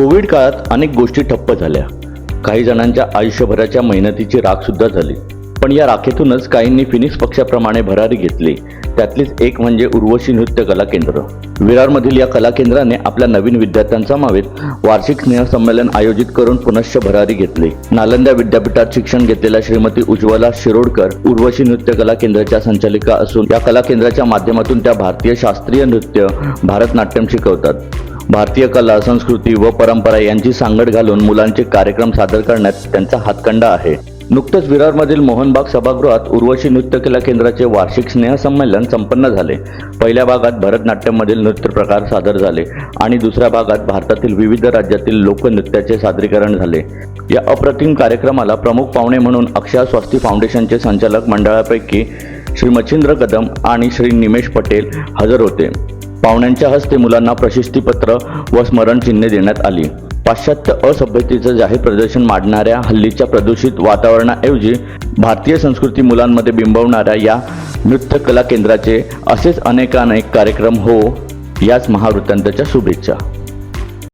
Covid काळात अनेक गोष्टी ठप्प झाल्या. काही जणांच्या आयुष्यभराच्या मेहनतीची राख सुद्धा झाली. पण या राखेतूनच काहींनी फिनिक्स पक्षाप्रमाणे भरारी घेतली. त्यातलीच एक म्हणजे उर्वशी नृत्य कला केंद्र. विरारमधील या कला केंद्राने आपल्या नवीन विद्यार्थ्यांसमावेत वार्षिक स्नेहसंमेलन आयोजित करून पुनश्च भरारी घेतली. नालंदा विद्यापीठात शिक्षण घेतलेल्या श्रीमती उज्ज्वला शिरोडकर उर्वशी नृत्य कला केंद्राच्या संचालिका असून या कला केंद्राच्या माध्यमातून त्या भारतीय शास्त्रीय नृत्य भारतनाट्यम शिकवतात. भारतीय कला संस्कृती व परंपरा यांची सांगड घालून मुलांचे कार्यक्रम सादर करण्यात त्यांचा हातखंडा आहे. नुकतंच विरारमधील मोहनबाग सभागृहात उर्वशी नृत्य कला केंद्राचे वार्षिक स्नेहसंमेलन संपन्न झाले. पहिल्या भागात भरतनाट्यममधील नृत्य प्रकार सादर झाले आणि दुसऱ्या भागात भारतातील विविध राज्यातील लोकनृत्याचे सादरीकरण झाले. या अप्रतिम कार्यक्रमाला प्रमुख पाहुणे म्हणून अक्षय स्वास्थी फाउंडेशनचे संचालक मंडळापैकी श्री मच्छिंद्र कदम आणि श्री निमेश पटेल हजर होते. पाहुण्यांच्या हस्ते मुलांना प्रशस्तीपत्र व स्मरणचिन्हे देण्यात आली. पाश्चात्य असभ्यतेचं जाहीर प्रदर्शन मांडणाऱ्या हल्लीच्या प्रदूषित वातावरणाऐवजी भारतीय संस्कृती मुलांमध्ये बिंबवणाऱ्या या नृत्य कला केंद्राचे असेच अनेकानेक कार्यक्रम हो याच महावृत्तांताच्या शुभेच्छा.